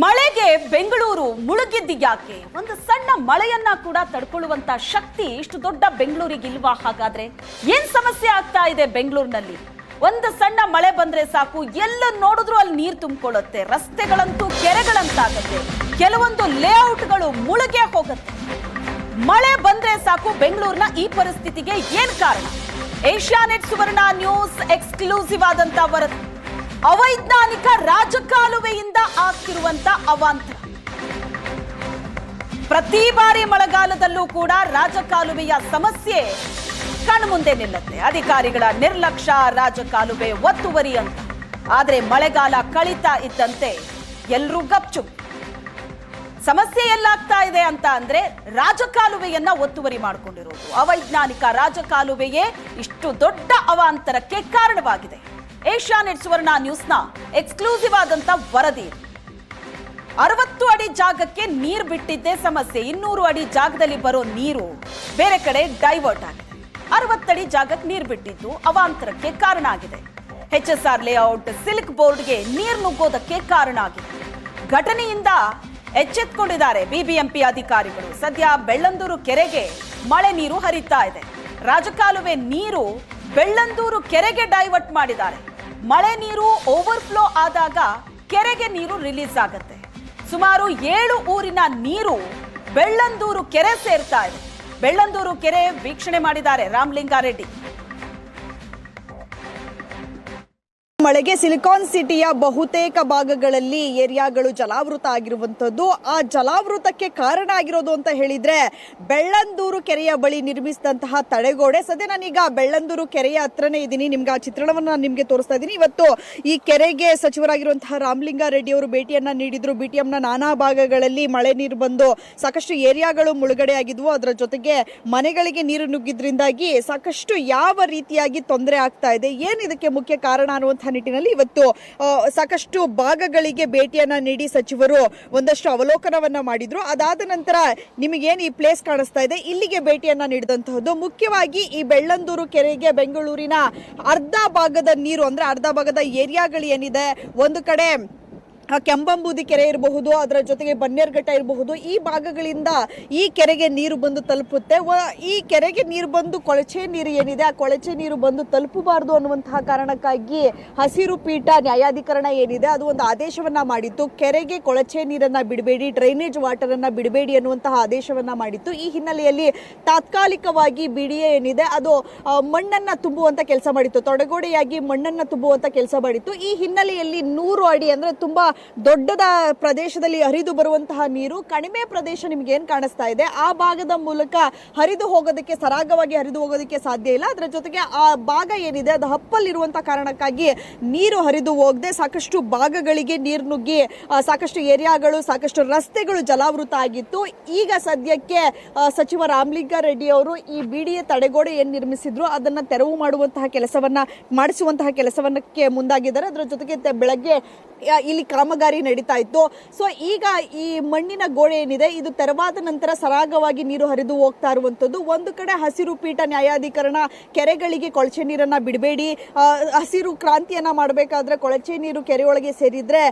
ಮಳೆಗೆ ಬೆಂಗಳೂರು ಮುಳುಗಿದ್ದು ಯಾಕೆ? ಒಂದು ಸಣ್ಣ ಮಳೆಯನ್ನ ಕೂಡ ತಡ್ಕೊಳ್ಳುವಂತ ಶಕ್ತಿ ಇಷ್ಟು ದೊಡ್ಡ ಬೆಂಗಳೂರಿಗೆ ಇಲ್ವಾ? ಹಾಗಾದ್ರೆ ಏನ್ ಸಮಸ್ಯೆ ಆಗ್ತಾ ಇದೆ ಬೆಂಗಳೂರಿನಲ್ಲಿ? ಒಂದು ಸಣ್ಣ ಮಳೆ ಬಂದ್ರೆ ಸಾಕು ಎಲ್ಲ ನೋಡಿದ್ರು ಅಲ್ಲಿ ನೀರು ತುಂಬಿಕೊಳ್ಳುತ್ತೆ, ರಸ್ತೆಗಳಂತೂ ಕೆರೆಗಳಂತಾಗುತ್ತೆ, ಕೆಲವೊಂದು ಲೇಔಟ್ಗಳು ಮುಳುಗೆ ಹೋಗುತ್ತೆ. ಮಳೆ ಬಂದ್ರೆ ಸಾಕು ಬೆಂಗಳೂರಿನ ಈ ಪರಿಸ್ಥಿತಿಗೆ ಏನ್ ಕಾರಣ? ಏಷ್ಯಾನೆಟ್ ಸುವರ್ಣ ನ್ಯೂಸ್ ಎಕ್ಸ್ಕ್ಲೂಸಿವ್ ಆದಂತ ವರದಿ. ಅವೈಜ್ಞಾನಿಕ ರಾಜಕಾಲುವೆಯಿಂದ ಆಗ್ತಿರುವಂತ ಅವಾಂತರ ಪ್ರತಿ ಬಾರಿ ಮಳೆಗಾಲದಲ್ಲೂ ಕೂಡ ರಾಜಕಾಲುವೆಯ ಸಮಸ್ಯೆ ಕಣ್ಮುಂದೆ ನಿಲ್ಲುತ್ತೆ. ಅಧಿಕಾರಿಗಳ ನಿರ್ಲಕ್ಷ್ಯ ರಾಜಕಾಲುವೆ ಒತ್ತುವರಿ ಅಂತ. ಆದ್ರೆ ಮಳೆಗಾಲ ಕಳೀತಾ ಇದ್ದಂತೆ ಎಲ್ರೂ ಗಪ್ಚು. ಸಮಸ್ಯೆ ಎಲ್ಲಾಗ್ತಾ ಇದೆ ಅಂತ ಅಂದ್ರೆ ರಾಜಕಾಲುವೆಯನ್ನ ಒತ್ತುವರಿ ಮಾಡಿಕೊಂಡಿರೋದು. ಅವೈಜ್ಞಾನಿಕ ರಾಜಕಾಲುವೆಯೇ ಇಷ್ಟು ದೊಡ್ಡ ಅವಾಂತರಕ್ಕೆ ಕಾರಣವಾಗಿದೆ. ಏಷ್ಯಾನೆಟ್ ಸುವರ್ಣ ನ್ಯೂಸ್ನ ಎಕ್ಸ್ಕ್ಲೂಸಿವ್ ಆದಂತ ವರದಿ. ಅರವತ್ತು ಅಡಿ ಜಾಗಕ್ಕೆ ನೀರು ಬಿಟ್ಟಿದ್ದೇ ಸಮಸ್ಯೆ. ಇನ್ನೂರು ಅಡಿ ಜಾಗದಲ್ಲಿ ಬರೋ ನೀರು. ಬೇರೆ ಕಡೆ ಡೈವರ್ಟ್ ಆಗಿದೆ. ಅರವತ್ತಡಿ ಜಾಗಕ್ಕೆ ನೀರು ಬಿಟ್ಟಿದ್ದು ಅವಾಂತರಕ್ಕೆ ಕಾರಣ ಆಗಿದೆ. H S R layout silk ಬೋರ್ಡ್ಗೆ ನೀರು ನುಗ್ಗೋದಕ್ಕೆ ಕಾರಣ ಆಗಿದೆ. ಘಟನೆಯಿಂದ ಎಚ್ಚೆತ್ಕೊಂಡಿದ್ದಾರೆ ಬಿಬಿಎಂಪಿ ಅಧಿಕಾರಿಗಳು. ಸದ್ಯ ಬೆಳ್ಳಂದೂರು ಕೆರೆಗೆ ಮಳೆ ನೀರು ಹರಿತಾ ಇದೆ. ರಾಜಕಾಲುವೆ ನೀರು ಬೆಳ್ಳಂದೂರು ಕೆರೆಗೆ ಡೈವರ್ಟ್ ಮಾಡಿದ್ದಾರೆ. ಮಳೆ ನೀರು ಓವರ್ಫ್ಲೋ ಆದಾಗ ಕೆರೆಗೆ ನೀರು ರಿಲೀಸ್ ಆಗುತ್ತೆ. ಸುಮಾರು ಏಳು ಊರಿನ ನೀರು ಬೆಳ್ಳಂದೂರು ಕೆರೆ ಸೇರ್ತಾ ಇದೆ. ಬೆಳ್ಳಂದೂರು ಕೆರೆ ವೀಕ್ಷಣೆ ಮಾಡಿದ್ದಾರೆ ರಾಮಲಿಂಗಾರೆಡ್ಡಿ. ಮಳೆಗೆ ಸಿಲಿಕಾನ್ ಸಿಟಿಯ ಬಹುತೇಕ ಭಾಗಗಳಲ್ಲಿ ಏರಿಯಾಗಳು ಜಲಾವೃತ ಆಗಿರುವಂತದ್ದು ಆ ಜಲಾವೃತಕ್ಕೆ ಕಾರಣ ಆಗಿರೋದು ಅಂತ ಹೇಳಿದ್ರೆ ಬೆಳ್ಳಂದೂರು ಕೆರೆಯ ಬಳಿ ನಿರ್ಮಿಸಿದಂತಹ ತಡೆಗೋಡೆ. ಸದ್ಯ ನಾನೀಗ ಬೆಳ್ಳಂದೂರು ಕೆರೆಯ ಹತ್ರನೇ ಇದ್ದೀನಿ. ನಿಮ್ಗೆ ಆ ಚಿತ್ರಣವನ್ನು ನಾನು ನಿಮಗೆ ತೋರಿಸ್ತಾ ಇದ್ದೀನಿ. ಇವತ್ತು ಈ ಕೆರೆಗೆ ಸಚಿವರಾಗಿರುವಂತಹ ರಾಮಲಿಂಗಾರೆಡ್ಡಿ ಅವರು ಭೇಟಿಯನ್ನ ನೀಡಿದ್ರು. ಬಿಟಿಎಂನ ನಾನಾ ಭಾಗಗಳಲ್ಲಿ ಮಳೆ ನೀರು ಬಂದು ಸಾಕಷ್ಟು ಏರಿಯಾಗಳು ಮುಳುಗಡೆ ಆಗಿದ್ವು. ಅದರ ಜೊತೆಗೆ ಮನೆಗಳಿಗೆ ನೀರು ನುಗ್ಗಿದ್ರಿಂದಾಗಿ ಸಾಕಷ್ಟು ಯಾವ ರೀತಿಯಾಗಿ ತೊಂದರೆ ಆಗ್ತಾ ಇದೆ? ಏನು ಇದಕ್ಕೆ ಮುಖ್ಯ ಕಾರಣ ಅನ್ನುವಂತಹ ನಿಟ್ಟಿನಲ್ಲಿ ಇವತ್ತು ಸಾಕಷ್ಟು ಭಾಗಗಳಿಗೆ ಭೇಟಿಯನ್ನ ನೀಡಿ ಸಚಿವರು ಒಂದಷ್ಟು ಅವಲೋಕನವನ್ನ ಮಾಡಿದ್ರು. ಅದಾದ ನಂತರ ನಿಮಗೇನು ಈ ಪ್ಲೇಸ್ ಕಾಣಿಸ್ತಾ ಇದೆ? ಇಲ್ಲಿಗೆ ಭೇಟಿಯನ್ನ ನೀಡಿದಂತಹದ್ದು ಮುಖ್ಯವಾಗಿ ಈ ಬೆಳ್ಳಂದೂರು ಕೆರೆಗೆ ಬೆಂಗಳೂರಿನ ಅರ್ಧ ಭಾಗದ ನೀರು ಅಂದ್ರೆ ಅರ್ಧ ಭಾಗದ ಏರಿಯಾಗಳು ಏನಿದೆ, ಒಂದು ಕಡೆ ಕೆಂಬಂಬೂದಿ ಕೆರೆ ಇರಬಹುದು, ಅದರ ಜೊತೆಗೆ ಬನ್ನೇರ್ಘಟ್ಟ ಇರಬಹುದು, ಈ ಭಾಗಗಳಿಂದ ಈ ಕೆರೆಗೆ ನೀರು ಬಂದು ತಲುಪುತ್ತೆ. ಈ ಕೆರೆಗೆ ನೀರು ಬಂದು ಕೊಳಚೆ ನೀರು ಏನಿದೆ, ಆ ಕೊಳಚೆ ನೀರು ಬಂದು ತಲುಪಬಾರದು ಅನ್ನುವಂತಹ ಕಾರಣಕ್ಕಾಗಿ ಹಸಿರು ಪೀಠ ನ್ಯಾಯಾಧಿಕರಣ ಏನಿದೆ, ಅದು ಒಂದು ಆದೇಶವನ್ನ ಮಾಡಿತ್ತು. ಕೆರೆಗೆ ಕೊಳಚೆ ನೀರನ್ನ ಬಿಡಬೇಡಿ, ಡ್ರೈನೇಜ್ ವಾಟರ್ ಅನ್ನ ಬಿಡಬೇಡಿ ಅನ್ನುವಂತಹ ಆದೇಶವನ್ನ ಮಾಡಿತ್ತು. ಈ ಹಿನ್ನೆಲೆಯಲ್ಲಿ ತಾತ್ಕಾಲಿಕವಾಗಿ ಬಿಡಿಎ ಏನಿದೆ, ಅದು ಮಣ್ಣನ್ನ ತುಂಬುವಂತ ಕೆಲಸ ಮಾಡಿತ್ತು. ತೊಡಗೋಡೆಯಾಗಿ ಮಣ್ಣನ್ನ ತುಂಬುವಂತ ಕೆಲಸ ಮಾಡಿತ್ತು. ಈ ಹಿನ್ನೆಲೆಯಲ್ಲಿ ನೂರು ಅಡಿ ಅಂದ್ರೆ ತುಂಬಾ ದೊಡ್ಡದ ಪ್ರದೇಶದಲ್ಲಿ ಹರಿದು ಬರುವಂತಹ ನೀರು ಕಡಿಮೆ ಪ್ರದೇಶ ನಿಮ್ಗೆ ಏನು ಕಾಣಿಸ್ತಾ ಇದೆ? ಆ ಭಾಗದ ಮೂಲಕ ಹರಿದು ಹೋಗೋದಕ್ಕೆ, ಸರಾಗವಾಗಿ ಹರಿದು ಹೋಗೋದಕ್ಕೆ ಸಾಧ್ಯ ಇಲ್ಲ. ಅದರ ಜೊತೆಗೆ ಆ ಭಾಗ ಏನಿದೆ, ಅದು ಹಪ್ಪಲ್ಲಿರುವಂತಹ ಕಾರಣಕ್ಕಾಗಿ ನೀರು ಹರಿದು ಹೋಗದೆ ಸಾಕಷ್ಟು ಭಾಗಗಳಿಗೆ ನೀರು ನುಗ್ಗಿ ಸಾಕಷ್ಟು ಏರಿಯಾಗಳು, ಸಾಕಷ್ಟು ರಸ್ತೆಗಳು ಜಲಾವೃತ ಆಗಿತ್ತು. ಈಗ ಸದ್ಯಕ್ಕೆ ಸಚಿವ ಸಚಿವ ರಾಮಲಿಂಗಾರೆಡ್ಡಿ ಅವರು ಈ ಬಿಡಿಯ ತಡೆಗೋಡೆ ಏನು ನಿರ್ಮಿಸಿದ್ರು, ಅದನ್ನ ತೆರವು ಮಾಡುವಂತಹ ಕೆಲಸವನ್ನ, ಮಾಡಿಸುವಂತಹ ಕೆಲಸವನ್ನಕ್ಕೆ ಮುಂದಾಗಿದ್ದಾರೆ. ಅದರ ಜೊತೆಗೆ ಬೆಳಗ್ಗೆ ಇಲ್ಲಿ ಕಾಮಗಾರಿ ನಡೀತಾ ಇತ್ತು. ಸೊ ಈಗ ಈ ಮಣ್ಣಿನ ಗೋಡೆ ಏನಿದೆ, ಇದು ತೆರವಾದ ನಂತರ ಸರಾಗವಾಗಿ ನೀರು ಹರಿದು ಹೋಗ್ತಾ ಇರುವಂತದ್ದು ಒಂದು ಕಡೆ ಹಸಿರು ಪೀಠ ನ್ಯಾಯಾಧಿಕರಣ ಕೆರೆಗಳಿಗೆ ಕೊಳಚೆ ನೀರನ್ನ ಬಿಡಬೇಡಿ. ಹಸಿರು ಕ್ರಾಂತಿಯನ್ನ ಮಾಡಬೇಕಾದ್ರೆ ಕೊಳಚೆ ನೀರು ಕೆರೆಯೊಳಗೆ ಸೇರಿದ್ರೆ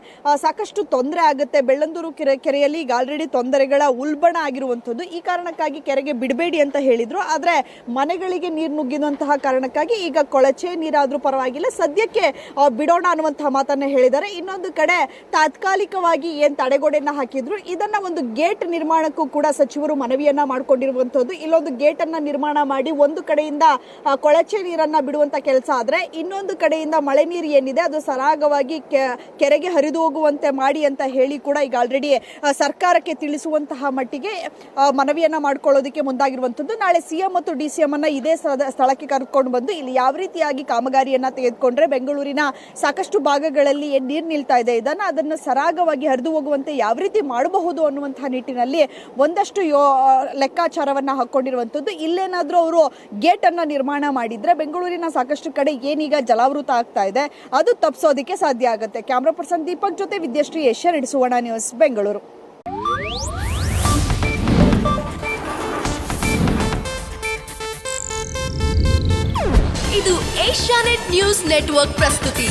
ಸಾಕಷ್ಟು ತೊಂದರೆ ಆಗುತ್ತೆ. ಬೆಳ್ಳಂದೂರು ಕೆರೆ, ಕೆರೆಯಲ್ಲಿ ಈಗ ಆಲ್ರೆಡಿ ತೊಂದರೆಗಳ ಉಲ್ಬಣ ಆಗಿರುವಂತದ್ದು ಈ ಕಾರಣಕ್ಕಾಗಿ ಕೆರೆಗೆ ಬಿಡಬೇಡಿ ಅಂತ ಹೇಳಿದರು. ಆದ್ರೆ ಮನೆಗಳಿಗೆ ನೀರು ನುಗ್ಗಿದಂತಹ ಕಾರಣಕ್ಕಾಗಿ ಈಗ ಕೊಳಚೆ ನೀರಾದರೂ ಪರವಾಗಿಲ್ಲ. ಸದ್ಯಕ್ಕೆ ಬಿಡೋಣ ಅನ್ನುವಂತಹ ಮಾತನ್ನ ಹೇಳಿದ್ದಾರೆ. ಇನ್ನೊಂದು ಕಡೆ ತಾತ್ಕಾಲಿಕವಾಗಿ ಏನ್ ತಡೆಗೋಡೆಯನ್ನ ಹಾಕಿದ್ರು, ಇದನ್ನ ಒಂದು ಗೇಟ್ ನಿರ್ಮಾಣಕ್ಕೂ ಕೂಡ ಸಚಿವರು ಮನವಿಯನ್ನ ಮಾಡ್ಕೊಂಡಿರುವಂತದ್ದು ಇಲ್ಲೊಂದು ಗೇಟ್ ಅನ್ನ ನಿರ್ಮಾಣ ಮಾಡಿ ಒಂದು ಕಡೆಯಿಂದ ಕೊಳಚೆ ನೀರನ್ನ ಬಿಡುವಂತ ಕೆಲಸ ಆದ್ರೆ, ಇನ್ನೊಂದು ಕಡೆಯಿಂದ ಮಳೆ ನೀರು ಏನಿದೆ, ಅದು ಸರಾಗವಾಗಿ ಕೆರೆಗೆ ಹರಿದು ಹೋಗುವಂತೆ ಮಾಡಿ ಅಂತ ಹೇಳಿ ಕೂಡ ಈಗ ಆಲ್ರೆಡಿ ಸರ್ಕಾರಕ್ಕೆ ತಿಳಿಸುವಂತಹ ಮಟ್ಟಿಗೆ ಮನವಿಯನ್ನ ಮಾಡ್ಕೊಳ್ಳೋದಕ್ಕೆ ಮುಂದಾಗಿರುವಂತದ್ದು ನಾಳೆ ಸಿಎಂ ಮತ್ತು ಡಿ ಸಿ ಅನ್ನ ಇದೇ ಸ್ಥಳಕ್ಕೆ ಕರ್ಕೊಂಡು ಬಂದು ಇಲ್ಲಿ ಯಾವ ರೀತಿಯಾಗಿ ಕಾಮಗಾರಿಯನ್ನ ತೆಗೆದುಕೊಂಡ್ರೆ, ಬೆಂಗಳೂರಿನ ಸಾಕಷ್ಟು ಭಾಗಗಳಲ್ಲಿ ನೀರು ನಿಲ್ತಾ ಇದೆ. ಇದನ್ನ ಅದನ್ನು ಸರಾಗವಾಗಿ ಹರಿದು ಹೋಗುವಂತೆ ಯಾವ ರೀತಿ ಮಾಡಬಹುದು ಅನ್ನುವಂತಹ ನಿಟ್ಟಿನಲ್ಲಿ ಒಂದಷ್ಟು ಯೋ ಲೆಕ್ಕಾಚಾರವನ್ನ ಹಾಕೊಂಡಿರುವಂತದ್ದು. ಇಲ್ಲೇನಾದರೂ ಅವರು ಗೇಟನ್ನು ನಿರ್ಮಾಣ ಮಾಡಿದ್ರೆ ಬೆಂಗಳೂರಿನ ಸಾಕಷ್ಟು ಕಡೆ ಏನೀಗ ಜಲಾವೃತ ಆಗ್ತಾ ಇದೆ. ಅದು ತಪ್ಪಿಸೋದಕ್ಕೆ ಸಾಧ್ಯ ಆಗುತ್ತೆ. ಕ್ಯಾಮ್ರಾ ಪರ್ಸನ್ ದೀಪಕ್ ಜೊತೆ ವಿದ್ಯಾಶ್ರೀ ಏಷ್ಯಾ ಸುವರ್ಣ ನ್ಯೂಸ್, ಬೆಂಗಳೂರು. ಇದು ಏಷ್ಯಾನೆಟ್ ನ್ಯೂಸ್ ನೆಟ್ವರ್ಕ್ ಪ್ರಸ್ತುತಿ.